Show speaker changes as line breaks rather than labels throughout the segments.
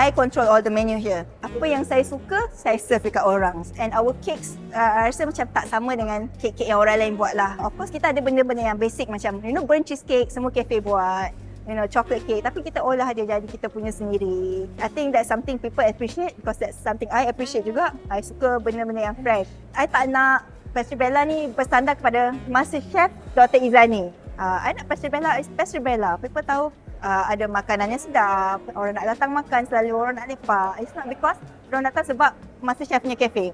I control all the menu here. Apa yang saya suka, saya serve dekat orang. And our cakes, uh, I rasa macam tak sama dengan kek-kek yang orang lain buat lah. Of course, kita ada benda-benda yang basic macam, you know, burnt cheesecake, semua cafe buat. You know, chocolate cake. Tapi kita olah dia jadi kita punya sendiri. I think that's something people appreciate because that's something I appreciate juga. I suka benda-benda yang fresh. I tak nak Pastry Bella ni bersandar kepada Master Chef Dr. Izani. Uh, I nak Pastry Bella is Pastry Bella. People tahu uh, ada makanan yang sedap. Orang nak datang makan selalu orang nak lepak. It's not because orang datang sebab Master Chef punya cafe.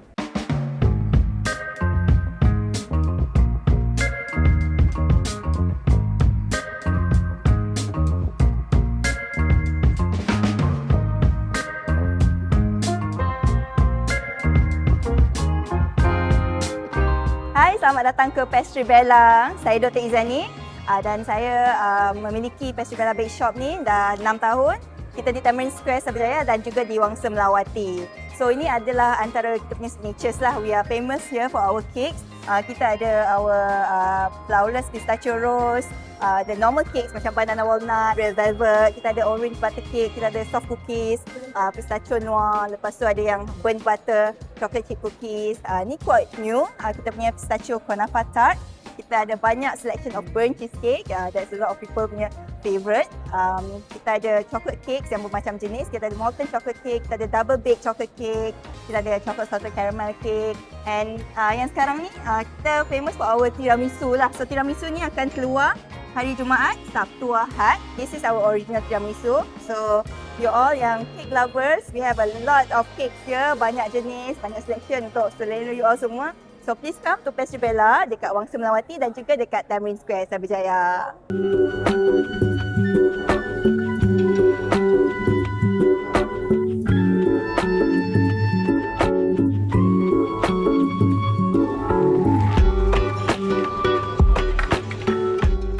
Selamat datang ke Pastry Bella. Saya Dr. Izani uh, dan saya uh, memiliki Pastry Bake Shop ni dah 6 tahun. Kita di Tamarind Square Sabjaya dan juga di Wangsa Melawati. So ini adalah antara kita punya signatures lah. We are famous here for our cakes. Uh, kita ada our uh, flawless pistachio rose, uh, the normal cakes macam banana walnut, red velvet, kita ada orange butter cake, kita ada soft cookies, uh, pistachio noir, lepas tu ada yang burnt butter, chocolate chip cookies. Uh, ni quite new, uh, kita punya pistachio kunafa tart. Kita ada banyak selection of burnt cheesecake, uh, that's a lot of people punya favourite. Um, kita ada chocolate cakes yang bermacam jenis, kita ada molten chocolate cake, kita ada double baked chocolate cake, kita ada chocolate salted caramel cake. And uh, yang sekarang ni, uh, kita famous for our tiramisu lah. So tiramisu ni akan keluar hari Jumaat, Sabtu, Ahad. This is our original tiramisu. So you all yang cake lovers, we have a lot of cakes here, banyak jenis, banyak selection untuk selera you all semua. So please come to Pastry Bella dekat Wangsa Melawati dan juga dekat Tamarind Square Sabjaya.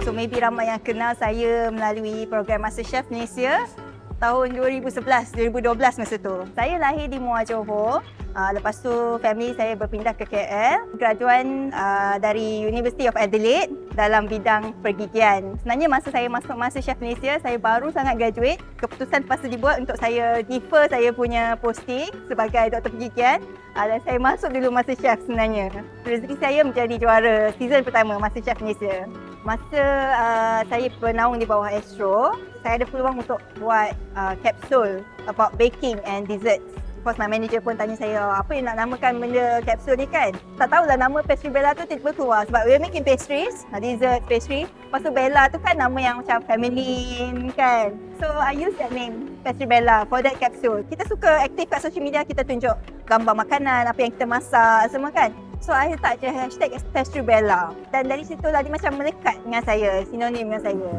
So maybe ramai yang kenal saya melalui program MasterChef Malaysia tahun 2011, 2012 masa tu. Saya lahir di Muar Johor. Uh, lepas tu family saya berpindah ke KL. Graduan uh, dari University of Adelaide dalam bidang pergigian. Sebenarnya masa saya masuk MasterChef Malaysia, saya baru sangat graduate. Keputusan terpaksa dibuat untuk saya defer saya punya posting sebagai doktor pergigian. Uh, dan saya masuk dulu MasterChef sebenarnya. Rezeki saya menjadi juara season pertama MasterChef Malaysia. Masa uh, saya bernaung di bawah Astro, saya ada peluang untuk buat uh, capsule about baking and desserts. Course, my manager pun tanya saya, apa yang nak namakan benda capsule ni kan? Tak tahulah nama pastry Bella tu tiba-tiba keluar sebab we're making pastries, uh, dessert pastry. Lepas tu Bella tu kan nama yang macam feminine kan? So, I use that name, Pastry Bella for that capsule. Kita suka aktif kat social media, kita tunjuk gambar makanan, apa yang kita masak, semua kan? So I letak je hashtag Pastry Bella Dan dari situ lah dia macam melekat dengan saya Sinonim dengan saya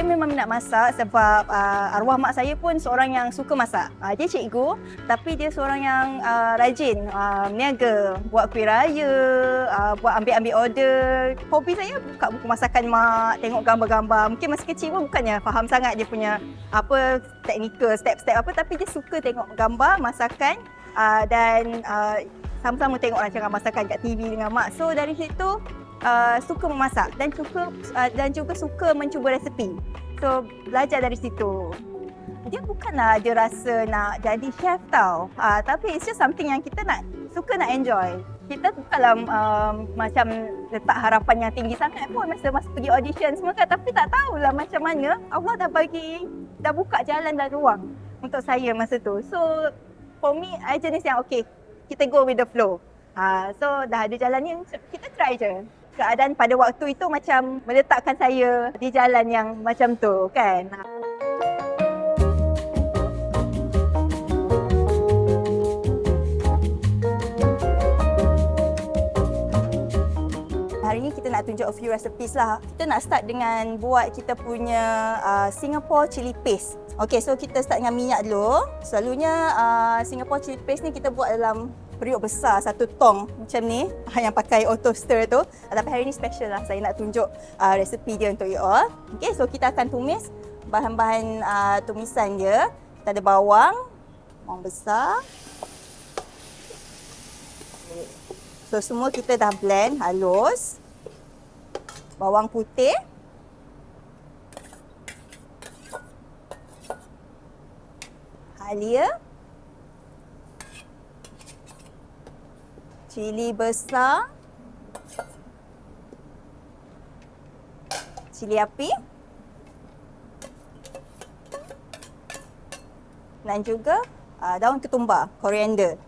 Saya memang minat masak sebab uh, arwah mak saya pun seorang yang suka masak. Uh, dia cikgu tapi dia seorang yang uh, rajin, uh, niaga, buat kuih raya, uh, buat ambil-ambil order. Hobi saya buka buku masakan mak, tengok gambar-gambar. Mungkin masa kecil pun bukannya faham sangat dia punya apa teknikal, step-step apa tapi dia suka tengok gambar masakan uh, dan uh, sama-sama tengok rancangan masakan kat TV dengan mak. So dari situ uh, suka memasak dan suka uh, dan juga suka mencuba resepi. So belajar dari situ. Dia bukanlah ada rasa nak jadi chef tau. Uh, tapi it's just something yang kita nak suka nak enjoy. Kita bukanlah um, macam letak harapan yang tinggi sangat pun masa masa pergi audition semua kan. Tapi tak tahulah macam mana Allah dah bagi, dah buka jalan dan ruang untuk saya masa tu. So for me, I jenis yang okay, kita go with the flow. Ha, so dah ada jalan ni, kita try je. Keadaan pada waktu itu macam meletakkan saya di jalan yang macam tu kan. Hari ni kita nak tunjuk a few recipes lah. Kita nak start dengan buat kita punya uh, Singapore chili paste. Okay, so kita start dengan minyak dulu. Selalunya uh, Singapore chili paste ni kita buat dalam periuk besar, satu tong macam ni yang pakai auto stir tu. Tapi hari ni special lah, saya nak tunjuk uh, resepi dia untuk you all. Okay, so kita akan tumis bahan-bahan uh, tumisan dia. Kita ada bawang, bawang besar. So semua kita dah blend halus. Bawang putih. Halia. Cili besar. Cili api. Dan juga uh, daun ketumbar, koriander.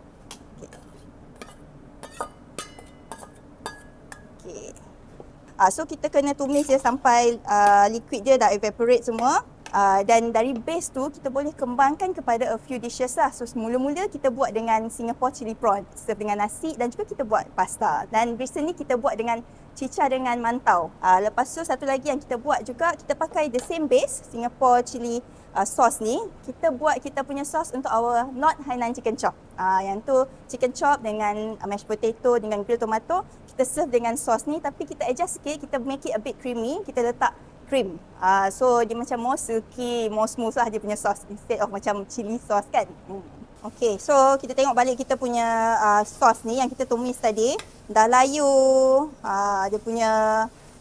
Okay. Uh, so kita kena tumis dia sampai uh, liquid dia dah evaporate semua. Uh, dan dari base tu kita boleh kembangkan kepada a few dishes lah. So mula-mula kita buat dengan Singapore chili prawn, serve dengan nasi dan juga kita buat pasta. Dan recently kita buat dengan cicah dengan mantau. Uh, lepas tu satu lagi yang kita buat juga kita pakai the same base Singapore chili uh, sauce ni. Kita buat kita punya sauce untuk our not Hainan chicken chop. Uh, yang tu chicken chop dengan uh, mashed potato dengan grilled tomato. Kita serve dengan sauce ni tapi kita adjust sikit, kita make it a bit creamy. Kita letak cream. Uh, so dia macam more silky, more smooth lah dia punya sauce instead of macam chili sauce kan. Hmm. Okay, so kita tengok balik kita punya uh, sauce ni yang kita tumis tadi. Dah layu, uh, dia punya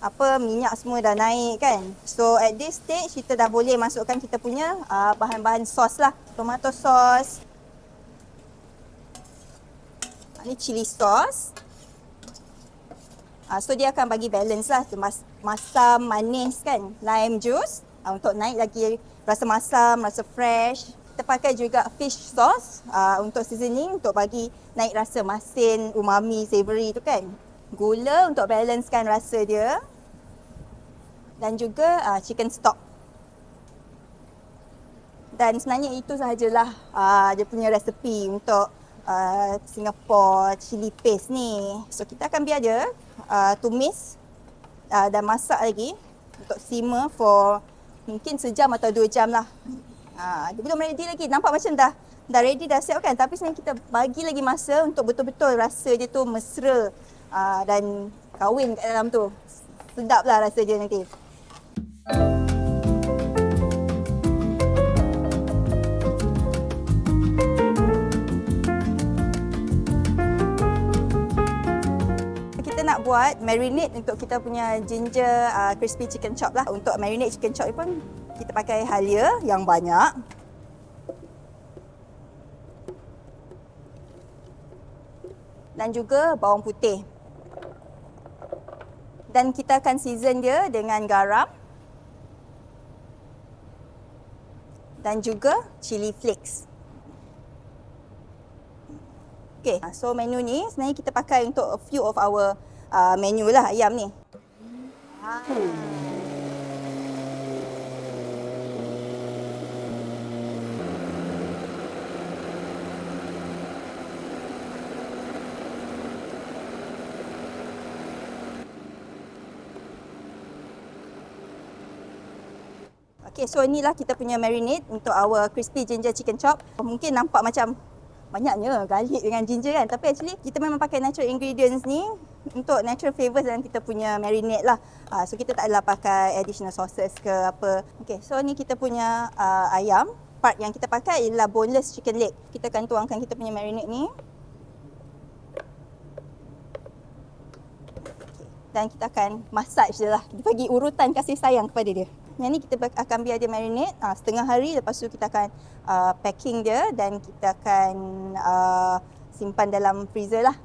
apa minyak semua dah naik kan. So at this stage kita dah boleh masukkan kita punya uh, bahan-bahan sos lah. Tomato sauce. Ini chili sauce. Uh, so dia akan bagi balance lah. Mas masam, manis kan. Lime juice. Uh, untuk naik lagi rasa masam, rasa fresh. Kita pakai juga fish sauce uh, untuk seasoning. Untuk bagi naik rasa masin, umami, savory tu kan. Gula untuk balancekan rasa dia. Dan juga uh, chicken stock. Dan sebenarnya itu sahajalah uh, dia punya resepi untuk uh, Singapore chili paste ni. So kita akan biar dia uh, tumis uh, dan masak lagi untuk simmer for mungkin sejam atau dua jam lah. Uh, belum ready lagi. Nampak macam dah dah ready dah siap kan. Tapi sebenarnya kita bagi lagi masa untuk betul-betul rasa dia tu mesra uh, dan kahwin kat dalam tu. Sedap lah rasa dia nanti. kita nak buat marinade untuk kita punya ginger uh, crispy chicken chop lah. Untuk marinade chicken chop pun kita pakai halia yang banyak. Dan juga bawang putih. Dan kita akan season dia dengan garam. Dan juga chili flakes. Okay, so menu ni sebenarnya kita pakai untuk a few of our uh, menu lah ayam ni. Okay, so inilah kita punya marinade untuk our crispy ginger chicken chop. Mungkin nampak macam banyaknya garlic dengan ginger kan tapi actually kita memang pakai natural ingredients ni untuk natural flavours dalam kita punya marinade lah. Uh, so kita tak adalah pakai additional sauces ke apa. Okay so ni kita punya uh, ayam. Part yang kita pakai ialah boneless chicken leg. Kita akan tuangkan kita punya marinade ni. Dan kita akan massage je lah. Bagi urutan kasih sayang kepada dia. Yang ni kita akan biar dia marinate uh, setengah hari lepas tu kita akan uh, packing dia dan kita akan uh, simpan dalam freezer lah.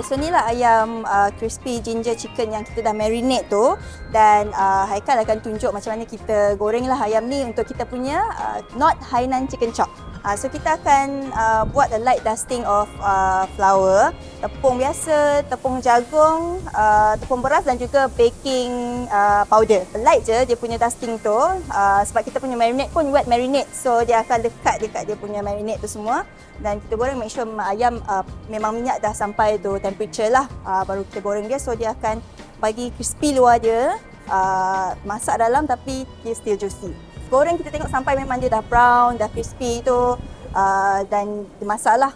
Okay, so ni lah ayam uh, crispy ginger chicken yang kita dah marinate tu dan uh, Haikal akan tunjuk macam mana kita goreng lah ayam ni untuk kita punya uh, not Hainan chicken chop. Uh, so kita akan uh, buat a light dusting of uh, flour, tepung biasa, tepung jagung, uh, tepung beras dan juga baking uh, powder. Light je dia punya dusting tu uh, sebab kita punya marinade pun wet marinade. So dia akan dekat dekat dia punya marinade tu semua dan kita goreng make sure ayam uh, memang minyak dah sampai tu temperature lah uh, baru kita goreng dia so dia akan bagi crispy luar dia uh, masak dalam tapi dia still juicy goreng kita tengok sampai memang dia dah brown, dah crispy tu uh, dan dimasak lah.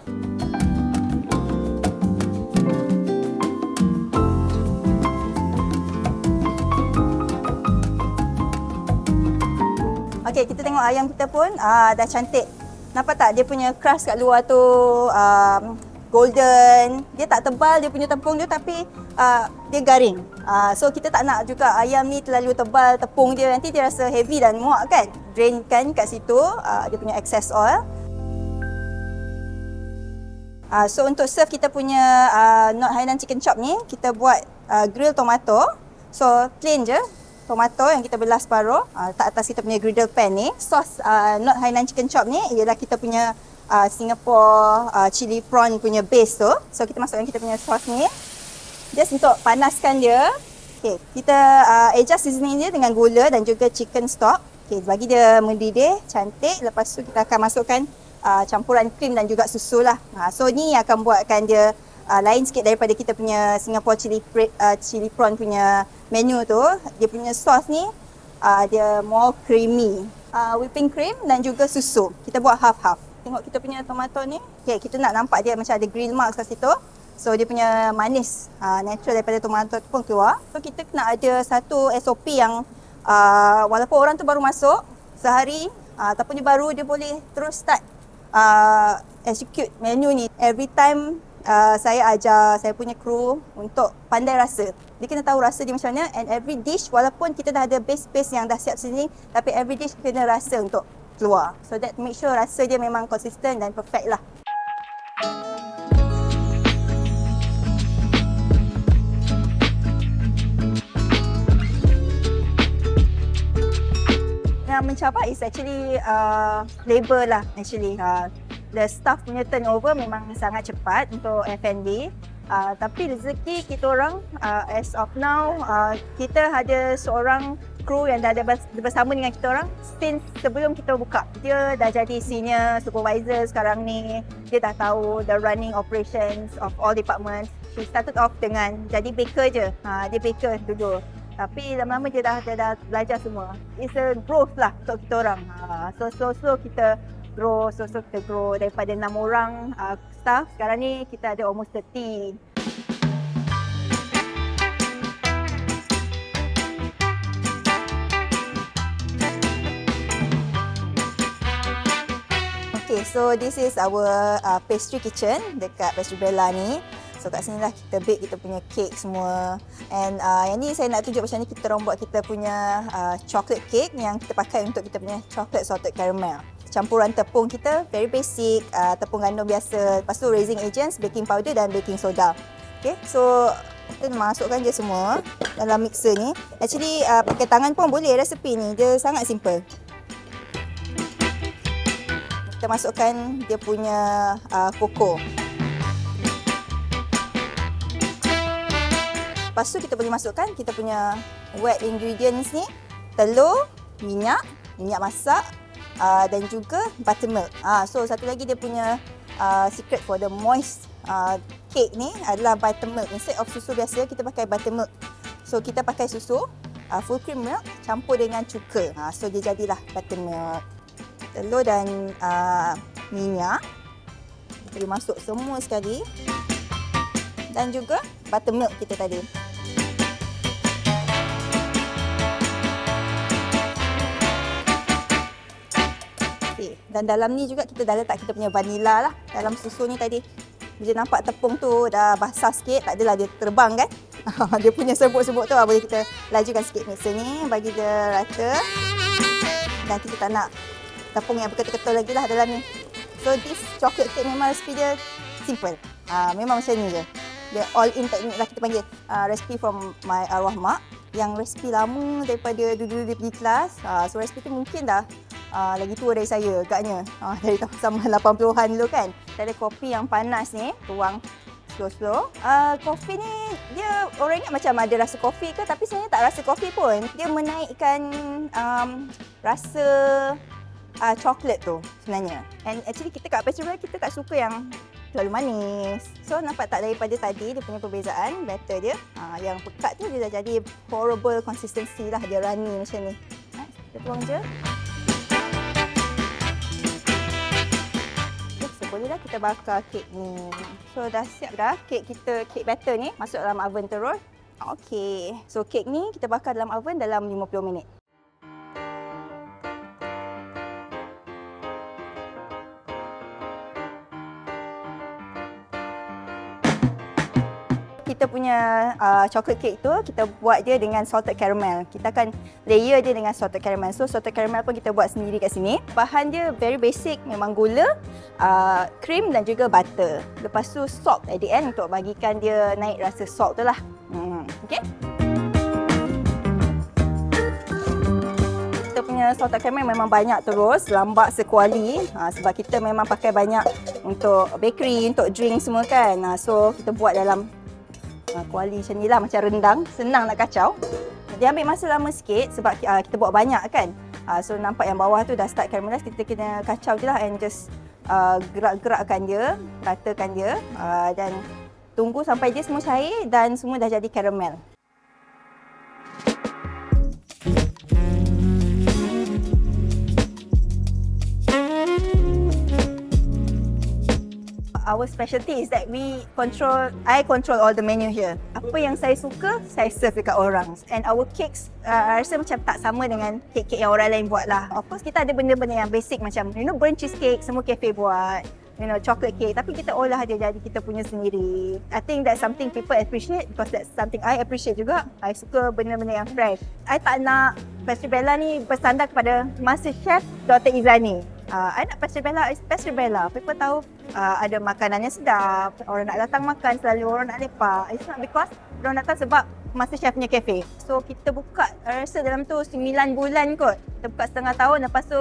Okey, kita tengok ayam kita pun uh, dah cantik. Nampak tak dia punya crust kat luar tu um, golden. Dia tak tebal dia punya tepung dia tapi uh, dia garing. Uh, so kita tak nak juga ayam ni terlalu tebal tepung dia nanti dia rasa heavy dan muak kan. Drain kan kat situ uh, dia punya excess oil. Uh, so untuk serve kita punya uh, not Hainan chicken chop ni kita buat uh, grill tomato. So plain je tomato yang kita belah separuh uh, letak atas kita punya griddle pan ni. Sos uh, not Hainan chicken chop ni ialah kita punya uh, Singapore uh, chili prawn punya base tu. So kita masukkan kita punya sos ni. Just untuk panaskan dia. Okay, kita uh, adjust seasoning dia dengan gula dan juga chicken stock. Okay, bagi dia mendidih, cantik. Lepas tu kita akan masukkan uh, campuran krim dan juga susu lah. Uh, so ni akan buatkan dia uh, lain sikit daripada kita punya Singapore chili, uh, chili prawn punya menu tu. Dia punya sos ni uh, dia more creamy. Uh, whipping cream dan juga susu. Kita buat half-half. Tengok kita punya tomato ni. Okay, kita nak nampak dia macam ada grill marks kat situ. So dia punya manis uh, natural daripada tomato tu pun keluar. So kita kena ada satu SOP yang uh, walaupun orang tu baru masuk sehari uh, ataupun dia baru dia boleh terus start uh, execute menu ni. Every time uh, saya ajar saya punya crew untuk pandai rasa. Dia kena tahu rasa dia macam mana and every dish walaupun kita dah ada base-base yang dah siap sini tapi every dish kena rasa untuk keluar. So that make sure rasa dia memang konsisten dan perfect lah. yang mencapai is actually uh, labor lah actually. Uh, the staff punya turnover memang sangat cepat untuk F&B. Uh, tapi rezeki kita orang uh, as of now uh, kita ada seorang kru yang dah ada bersama dengan kita orang since sebelum kita buka. Dia dah jadi senior supervisor sekarang ni. Dia dah tahu the running operations of all departments. She started off dengan jadi baker je. Ha, dia baker dulu. Tapi lama-lama dia dah, dia dah belajar semua. It's a growth lah untuk kita orang. Ha, so, so, so kita grow, so, so kita grow daripada 6 orang uh, staff. Sekarang ni kita ada almost 30. Okay, so this is our uh, pastry kitchen dekat Pastry Bella ni. So kat sini lah kita bake kita punya cake semua. And uh, yang ni saya nak tunjuk macam ni kita orang buat kita punya uh, chocolate cake yang kita pakai untuk kita punya chocolate salted caramel. Campuran tepung kita very basic, uh, tepung gandum biasa. Lepas tu raising agents, baking powder dan baking soda. Okay, so kita masukkan je semua dalam mixer ni. Actually uh, pakai tangan pun boleh resepi ni. Dia sangat simple. Kita masukkan dia punya uh, koko. Lepas tu kita boleh masukkan kita punya wet ingredients ni. Telur, minyak, minyak masak uh, dan juga buttermilk. Uh, so satu lagi dia punya uh, secret for the moist uh, cake ni adalah buttermilk. Instead of susu biasa kita pakai buttermilk. So kita pakai susu uh, full cream milk campur dengan cuka. Uh, so dia jadilah buttermilk. Telur dan uh, minyak. Kita boleh masuk semua sekali. Dan juga buttermilk kita tadi. Dan dalam ni juga kita dah letak kita punya vanila lah dalam susu ni tadi. Bila nampak tepung tu dah basah sikit, tak adalah dia terbang kan. dia punya serbuk-serbuk tu boleh kita lajukan sikit mixer ni bagi dia rata. Dan kita nak tepung yang berketul-ketul lagi lah dalam ni. So this chocolate cake memang resipi dia simple. Ha, memang macam ni je. Dia all in teknik lah kita panggil. Uh, recipe from my arwah mak. Yang resipi lama daripada dulu-dulu dia pergi kelas. Uh, so resipi tu mungkin dah uh, lagi tua dari saya agaknya. Uh, dari tahun sama 80-an dulu kan. Kita ada kopi yang panas ni, tuang slow-slow. Uh, kopi ni dia orang ingat macam ada rasa kopi ke tapi sebenarnya tak rasa kopi pun. Dia menaikkan um, rasa uh, coklat tu sebenarnya. And actually kita kat festival kita tak suka yang terlalu manis. So nampak tak daripada tadi dia punya perbezaan batter dia. Uh, yang pekat tu dia dah jadi horrible consistency lah dia runny macam ni. Ha, kita tuang je. Bolehlah kita bakar kek ni. So dah siap dah kek kita, kek batter ni masuk dalam oven terus. Okey. So kek ni kita bakar dalam oven dalam 50 minit. Kita punya uh, chocolate cake tu kita buat dia dengan salted caramel. Kita akan layer dia dengan salted caramel. So salted caramel pun kita buat sendiri kat sini. Bahan dia very basic, memang gula, uh, cream dan juga butter. Lepas tu salt at the end untuk bagikan dia naik rasa salt tu lah. Hmm. Okay? Kita punya salted caramel memang banyak terus, lambak sekuali. Ha, sebab kita memang pakai banyak untuk bakery, untuk drink semua kan. Ha, so kita buat dalam ha, kuali macam ni lah, macam rendang. Senang nak kacau. Dia ambil masa lama sikit sebab uh, kita buat banyak kan. Uh, so nampak yang bawah tu dah start caramelize, kita kena kacau je lah and just uh, gerak-gerakkan dia, ratakan dia uh, dan tunggu sampai dia semua cair dan semua dah jadi caramel. Our specialty is that we control, I control all the menu here. Apa yang saya suka, saya serve dekat orang. And our cakes, uh, rasa macam tak sama dengan cake-cake yang orang lain buat lah. Of course, kita ada benda-benda yang basic macam, you know, burnt cheesecake, semua cafe buat. You know, chocolate cake. Tapi kita olah dia jadi kita punya sendiri. I think that's something people appreciate because that's something I appreciate juga. I suka benda-benda yang fresh. I tak nak Pastry Bella ni bersandar kepada Master Chef Dr. Izani. Uh, I nak Pastry Bella is Pastry Bella. People tahu uh, ada makanannya sedap. Orang nak datang makan selalu orang nak lepak. It's not because orang datang sebab Master Chef punya cafe. So kita buka rasa dalam tu 9 bulan kot. Kita buka setengah tahun lepas tu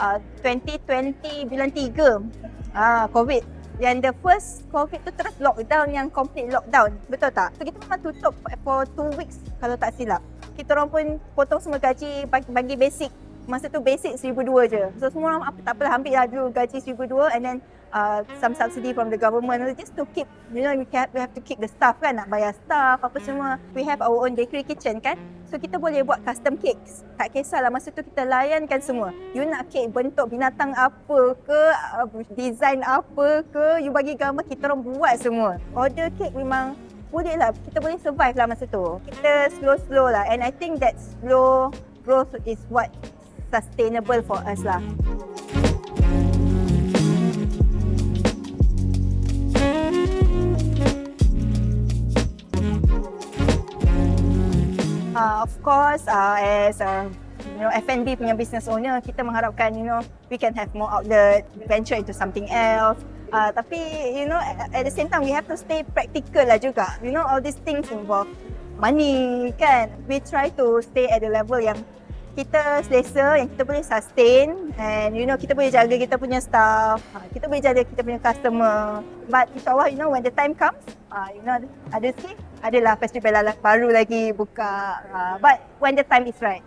uh, 2020 bulan 3 Ah, COVID. Yang the first COVID tu terus lockdown yang complete lockdown. Betul tak? So kita memang tutup for two weeks kalau tak silap. Kita orang pun potong semua gaji bagi, bagi basic. Masa tu basic RM1,200 je. So semua orang apa tak apalah ambil lah dulu gaji RM1,200 and then uh, some subsidy from the government. Just to keep you know we have, we have to keep the staff kan nak bayar staff apa semua. We have our own bakery kitchen kan. So kita boleh buat custom cakes. Tak kisahlah masa tu kita layankan semua. You nak cake bentuk binatang apa ke uh, design apa ke you bagi gambar kita orang buat semua. Order cake memang boleh lah. Kita boleh survive lah masa tu. Kita slow slow lah. And I think that slow growth is what sustainable for us lah. Uh, of course, uh, as a you know F&B punya business owner, kita mengharapkan you know we can have more outlet, venture into something else. Uh, tapi you know at the same time we have to stay practical lah juga. You know all these things involve money kan. We try to stay at the level yang kita selesa yang kita boleh sustain and you know kita boleh jaga kita punya staff. Ha, kita boleh jaga kita punya customer. But insyaAllah you know when the time comes uh, you know ada sikit adalah festival baru lagi buka. Uh, but when the time is right.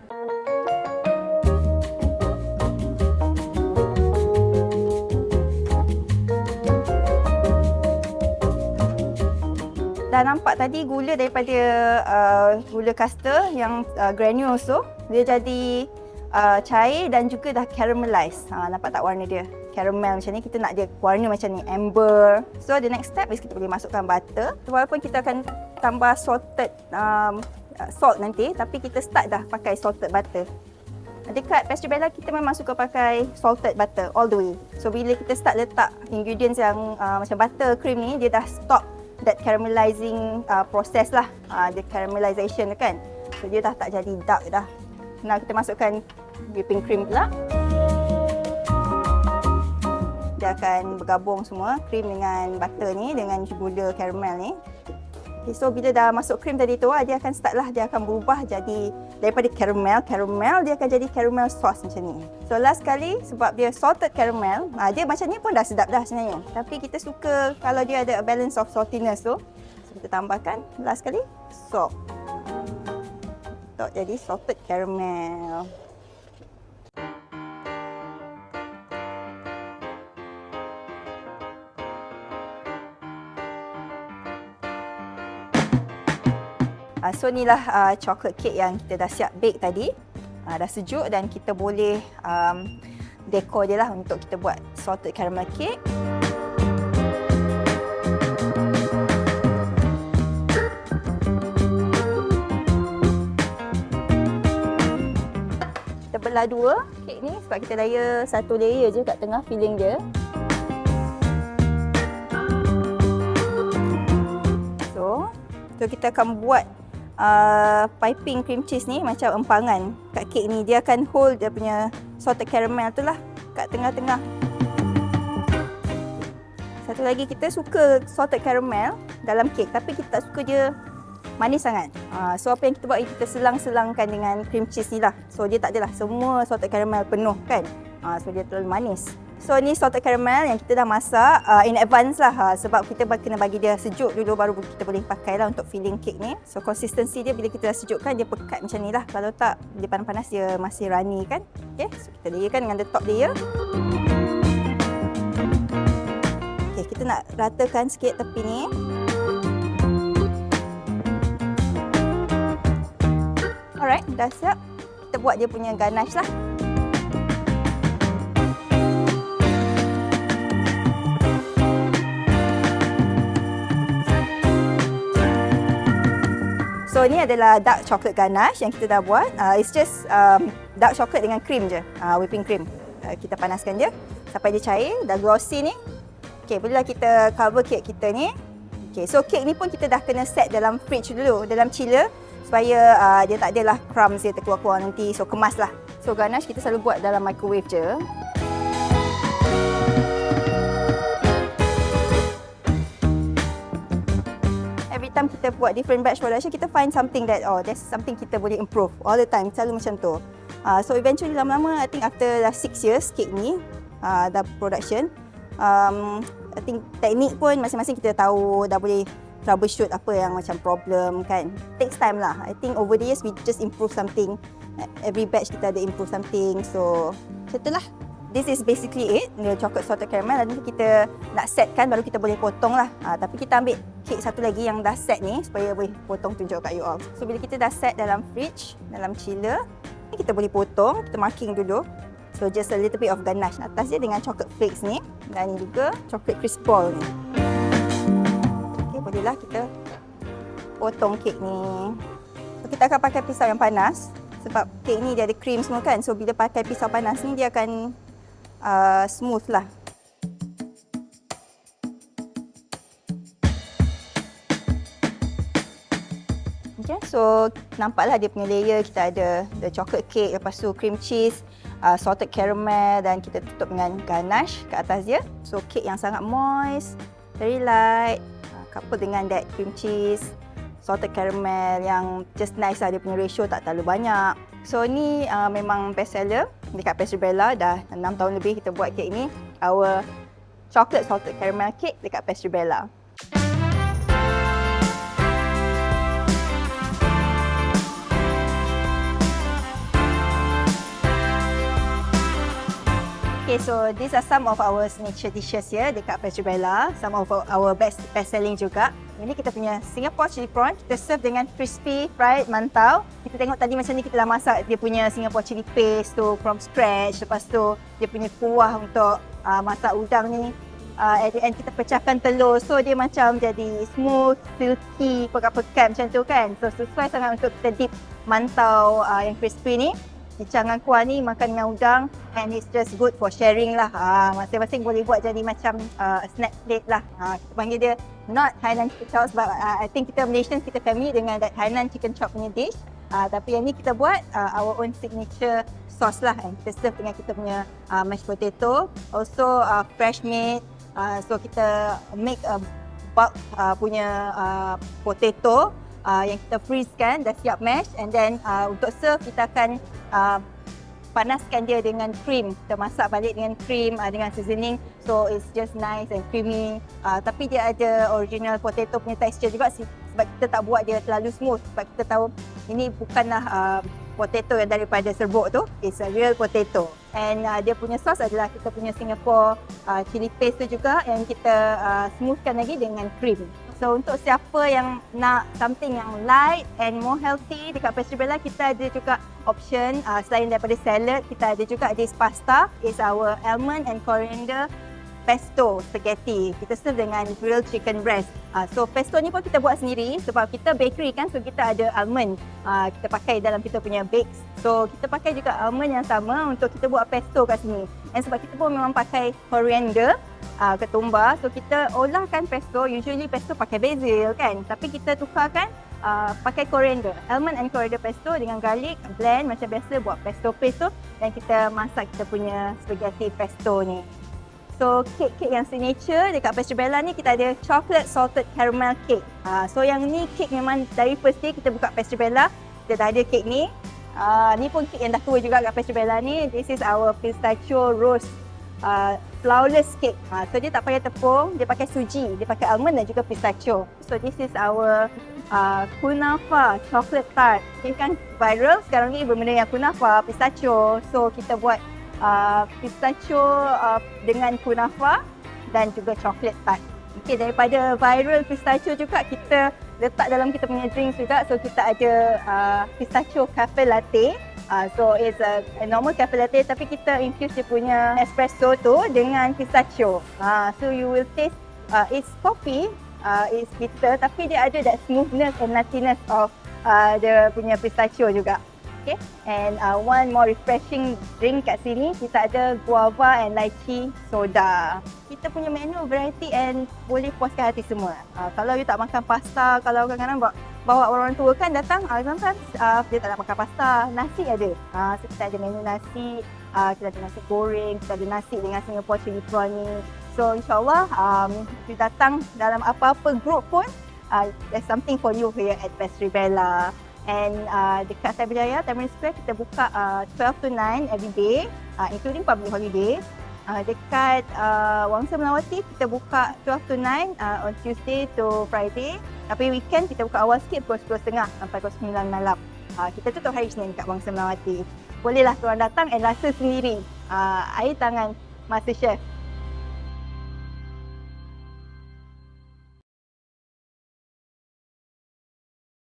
Dah nampak tadi gula daripada uh, gula caster yang uh, granules tu dia jadi uh, cair dan juga dah caramelize. Ha, nampak tak warna dia? Caramel macam ni kita nak dia warna macam ni amber. So the next step is kita boleh masukkan butter. Walaupun kita akan tambah salted um, salt nanti tapi kita start dah pakai salted butter. Dekat pastry bella kita memang suka pakai salted butter all the way. So bila kita start letak ingredients yang uh, macam butter, cream ni dia dah stop that caramelizing uh, process lah. Uh, the caramelization kan. So dia dah tak jadi dark dah. Now kita masukkan whipping cream pula. Dia akan bergabung semua cream dengan butter ni dengan gula caramel ni. Okay, so bila dah masuk cream tadi tu, dia akan start lah, dia akan berubah jadi daripada caramel, caramel dia akan jadi caramel sauce macam ni. So last kali sebab dia salted caramel, ah, dia macam ni pun dah sedap dah sebenarnya. Tapi kita suka kalau dia ada a balance of saltiness tu. So kita tambahkan last kali salt. Untuk jadi salted caramel. Uh, so inilah uh, chocolate cake yang kita dah siap bake tadi. Uh, dah sejuk dan kita boleh um, dekor dia lah untuk kita buat salted caramel cake. Belah dua kek ni sebab kita layer satu layer je kat tengah filling dia. So kita akan buat uh, piping cream cheese ni macam empangan kat kek ni. Dia akan hold dia punya salted caramel tu lah kat tengah-tengah. Satu lagi kita suka salted caramel dalam kek tapi kita tak suka dia manis sangat. Uh, so apa yang kita buat kita selang-selangkan dengan cream cheese ni lah. So dia tak adalah semua salted caramel penuh kan. Uh, so dia terlalu manis. So ni salted caramel yang kita dah masak uh, in advance lah uh, sebab kita kena bagi dia sejuk dulu baru kita boleh pakai lah untuk filling cake ni. So consistency dia bila kita dah sejukkan dia pekat macam ni lah. Kalau tak bila panas-panas dia masih runny kan. Okay, so kita layerkan dengan the top layer. Okay, kita nak ratakan sikit tepi ni. Alright, dah siap. Kita buat dia punya ganache lah. So ni adalah dark chocolate ganache yang kita dah buat. Uh, it's just um, dark chocolate dengan cream je, uh, whipping cream. Uh, kita panaskan je sampai dia cair, dah glossy ni. Okay, bolehlah kita cover cake kita ni. Okay, so cake ni pun kita dah kena set dalam fridge dulu, dalam chiller supaya uh, dia tak adalah crumbs dia terkeluar-keluar nanti. So kemaslah. So ganache kita selalu buat dalam microwave je. time kita buat different batch production, kita find something that, oh, there's something kita boleh improve all the time, selalu macam tu. Uh, so eventually lama-lama, I think after dah six years cake ni, uh, dah production, um, I think teknik pun masing-masing kita tahu, dah boleh troubleshoot apa yang macam problem kan. Takes time lah. I think over the years, we just improve something. Every batch kita ada improve something. So, macam tu lah this is basically it, the chocolate salted caramel. Nanti kita nak setkan baru kita boleh potong lah. Ha, tapi kita ambil kek satu lagi yang dah set ni supaya boleh potong tunjuk kat you all. So bila kita dah set dalam fridge, dalam chiller, ni kita boleh potong, kita marking dulu. So just a little bit of ganache atas dia dengan chocolate flakes ni dan juga chocolate crisp ball ni. Bolehlah kita potong kek ni. So kita akan pakai pisau yang panas sebab kek ni dia ada cream semua kan. So bila pakai pisau panas ni dia akan uh, smooth lah. Okay, so nampaklah dia punya layer kita ada the chocolate cake, lepas tu cream cheese, uh, salted caramel dan kita tutup dengan ganache kat atas dia. So cake yang sangat moist, very light, couple dengan that cream cheese, salted caramel yang just nice lah dia punya ratio tak terlalu banyak. So ni uh, memang best seller dekat Pastry Bella dah 6 tahun lebih kita buat kek ni. Our chocolate salted caramel cake dekat Pastry Bella. Okay, so these are some of our signature dishes here dekat Pastry Bella. Some of our best best selling juga. Ini kita punya Singapore chili prawn. Kita serve dengan crispy fried mantau. Kita tengok tadi macam ni kita dah masak dia punya Singapore chili paste tu from scratch. Lepas tu dia punya kuah untuk uh, masak udang ni. Uh, at the end kita pecahkan telur. So dia macam jadi smooth, silky, pekat-pekat macam tu kan. So sesuai sangat untuk kita dip mantau uh, yang crispy ni. Jangan kuah ni makan dengan udang and it's just good for sharing lah. Ha, masing-masing boleh buat jadi macam uh, snack plate lah. Ha, kita panggil dia not Hainan chicken chop sebab uh, I think kita Malaysian kita family dengan that Hainan chicken chop punya dish. Uh, tapi yang ni kita buat uh, our own signature sauce lah and kita serve dengan kita punya uh, mashed potato. Also uh, fresh made. Uh, so kita make a bulk uh, punya uh, potato uh, yang kita freeze kan dah siap mash and then uh, untuk serve kita akan uh, panaskan dia dengan cream. Kita masak balik dengan cream uh, dengan seasoning. So it's just nice and creamy. Uh, tapi dia ada original potato punya texture juga sebab kita tak buat dia terlalu smooth. Sebab kita tahu ini bukanlah uh, potato yang daripada serbuk tu. It's a real potato. And uh, dia punya sauce adalah kita punya Singapore uh, chili paste tu juga yang kita uh, smoothkan lagi dengan cream. So untuk siapa yang nak something yang light and more healthy dekat Pastry Bella kita ada juga option uh, selain daripada salad kita ada juga this pasta. Is our almond and coriander pesto spaghetti. Kita serve dengan grilled chicken breast. Uh, so pesto ni pun kita buat sendiri sebab kita bakery kan so kita ada almond uh, kita pakai dalam kita punya bakes. So kita pakai juga almond yang sama untuk kita buat pesto kat sini. Dan sebab kita pun memang pakai coriander uh, ketumbar. So kita olahkan pesto, usually pesto pakai basil kan. Tapi kita tukarkan uh, pakai coriander. Almond and coriander pesto dengan garlic, blend macam biasa buat pesto paste tu dan kita masak kita punya spaghetti pesto ni. So kek-kek yang signature dekat Pastry Bella ni kita ada chocolate salted caramel cake. Uh, so yang ni kek memang dari first day kita buka Pastry Bella, kita dah ada kek ni. Uh, ni pun kek yang dah tua juga kat Pastry Bella ni. This is our pistachio roast uh, flawless cake. Uh, so dia tak pakai tepung, dia pakai suji, dia pakai almond dan juga pistachio. So this is our uh, kunafa chocolate tart. Ini kan viral sekarang ni bermula yang kunafa, pistachio. So kita buat uh, pistachio uh, dengan kunafa dan juga chocolate tart. Okay, daripada viral pistachio juga kita letak dalam kita punya drinks juga. So kita ada uh, pistachio cafe latte. Uh, so it's a, a normal cafe latte tapi kita infuse dia punya espresso tu dengan pistachio. Uh, so you will taste uh, it's coffee, uh, it's bitter tapi dia ada that smoothness and nuttiness of uh, dia punya pistachio juga. Okay. And uh, one more refreshing drink kat sini, kita ada guava and lychee soda. Kita punya menu variety and boleh puaskan hati semua. Uh, kalau you tak makan pasta, kalau kadang-kadang bawa, bawa orang tua kan datang, uh, sometimes uh, dia tak nak makan pasta, nasi ada. Uh, so kita ada menu nasi, uh, kita ada nasi goreng, kita ada nasi dengan Singapore chili prawn ni. So insyaAllah, um, you datang dalam apa-apa group pun, uh, there's something for you here at Pastry Bella. And uh, dekat Cyberjaya, Taman Square, kita buka uh, 12 to 9 every day, uh, including public holidays. Uh, dekat uh, Wangsa Melawati, kita buka 12 to 9 uh, on Tuesday to Friday. Tapi weekend, kita buka awal sikit pukul 10.30 sampai pukul 9 malam. Uh, kita tutup hari Senin dekat Wangsa Melawati. Bolehlah korang datang and rasa sendiri uh, air tangan Master Chef